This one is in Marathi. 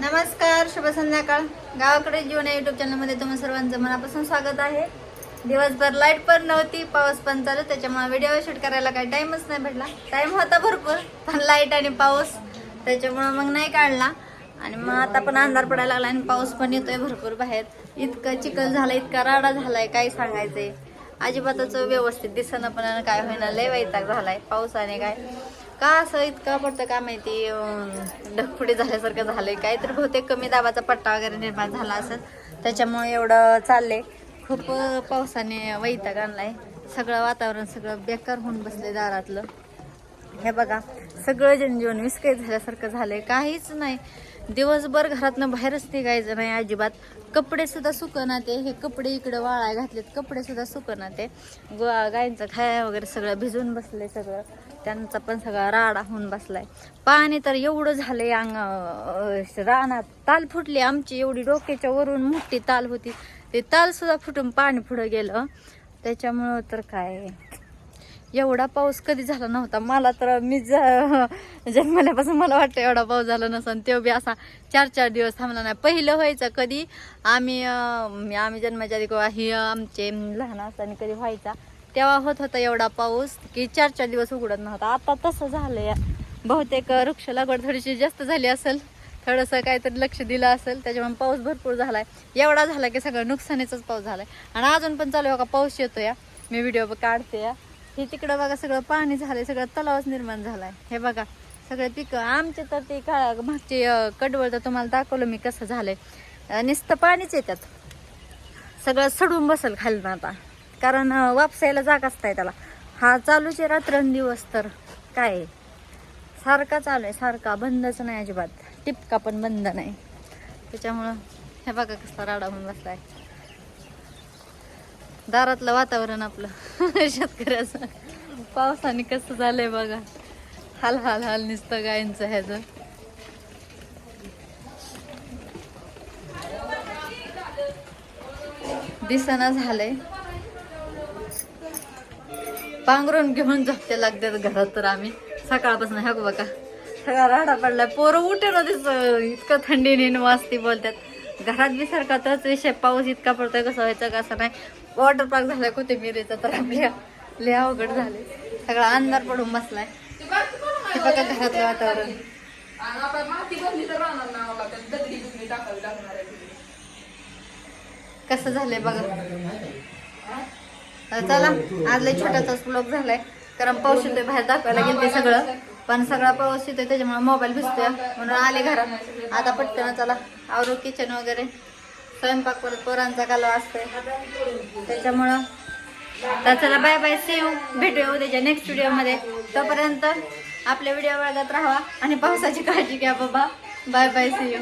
नमस्कार शुभ संध्याकाळ. गावाकडे जीवन या युट्यूब चॅनलमध्ये तुम्हाला सर्वांचं मनापासून स्वागत आहे. दिवसभर लाइट पण नव्हती पाऊस पण चालू त्याच्यामुळे व्हिडिओ शूट करायला काही टाईमच नाही भेटला. टाईम होता भरपूर पण लाइट आणि पाऊस त्याच्यामुळं मग नाही काढला. आणि मग आता पण अंधार पडायला लागला आणि पाऊस पण येतोय भरपूर बाहेर. इतकं चिखल झालं इतका राडा झालाय काय सांगायचंय. अजिबातच व्यवस्थित दिसणं पण काय होईना लय वैताग झालाय पावसाने काय. का असं इतकं पडतं का माहिती? अं, ढगफुटी झाल्यासारखं झालंय. काहीतरी बहुतेक कमी दाबाचा पट्टा वगैरे निर्माण झाला असेल. त्याच्यामुळे एवढं चाललंय. खूप पावसाने वैताग आणलाय. सगळं वातावरण सगळं बेकार होऊन बसले दारातलं. हे बघा. सगळं जनजीवन विस्कळीत झाल्यासारखं झालंय. काहीच नाही. दिवसभर घरातनं बाहेरच निघायचं नाही अजिबात. कपडे सुद्धा सुकना ते हे कपडे इकडे वाळाय घातलेत. कपडे सुद्धा सुकना ते गायींचं खाया वगैरे सगळं भिजून बसलंय सगळं. त्यांचा पण सगळा राडा होऊन बसलाय. पाणी तर एवढं झालंय अंग रानात. ताल फुटली आमची. एवढी डोक्याच्या वरून मोठी ताल होती. ते ताल सुद्धा फुटून पाणी पुढं गेलं. त्याच्यामुळं तर काय? एवढा पाऊस कधी झाला नव्हता. मला तर मी जन्मल्यापासून मला वाटतं एवढा पाऊस झाला नसन. तो बी असा चार चार दिवस थांबला नाही. पहिलं व्हायचं कधी आम्ही आम्ही जन्माच्या आधी किंवा ही आमचे लहान असताना कधी व्हायचा. तेव्हा होत होता एवढा पाऊस की चार चार दिवस उघडत नव्हता. आता तसं झालंय. बहुतेक वृक्ष लागवड थोडीशी जास्त झाली असेल. थोडंसं काहीतरी लक्ष दिलं असेल. त्याच्यामुळे पाऊस भरपूर झालाय. एवढा झाला की सगळं नुकसानीचाच पाऊस झालाय. आणि अजून पण चालू आहे का पाऊस येतोय. मी व्हिडिओ काढते. या. हे तिकडं बघा सगळं पाणी झालंय सगळं तलावच निर्माण झालाय. हे बघा सगळं पिकं आमचे तर ते का मागचे कडवळ तर तुम्हाला दाखवलं मी कसं झालंय. नुसतं पाणीच येतात सगळं सडून बसल खाली आता. कारण वापसायला जाग असताय त्याला. हा चालूच आहे रात्रंदिवस तर. काय? आहे? सारखा चालू आहे सारखा. बंदच नाही अजिबात. टिपका पण बंद नाही. त्याच्यामुळं हे बघा कसा राडा होऊन बसलाय. दारातलं वातावरण आपलं शेतकऱ्याचं. पावसाने कसं झालंय बघा. हाल हाल हाल नुसतं गायींचं ह्याचं. दिसना झालंय. पांघरून घेऊन झोपते लागतात घरात तर आम्ही. सकाळपासून ह्या बघा. सगळा राडा पडलाय. पोरं उठे ना दिस इतकं थंडीने वाजती बोलतात. घरात बी सारखा तोच विषय पाऊस इतका पडतोय कसं व्हायचं कसं नाही. वॉटर पार्क झालाय कोथिंबिरीचा तर आपल्या लिहा अवघड झाले सगळा अंधार पडून बसलाय. हे बघा घरातलं वातावरण. आहे कसं झालंय बघा. चला आज लय छोटासाच ब्लॉग झालाय. कारण पाऊस येतोय बाहेर दाखवायला गेले सगळं. पण सगळा पाऊस येतोय त्याच्यामुळे मोबाईल भिजतोय. म्हणून आले घरात. आता पटकन चला. आवरू किचन वगैरे. स्वयंपाक परत पोरांचा कालवा असतोय. त्याच्यामुळं तर चला बाय बाय सेव भेटूया उद्याच्या नेक्स्ट व्हिडिओमध्ये तोपर्यंत आपल्या व्हिडिओ बघत राहा आणि पावसाची काळजी घ्या बाबा. Bye bye save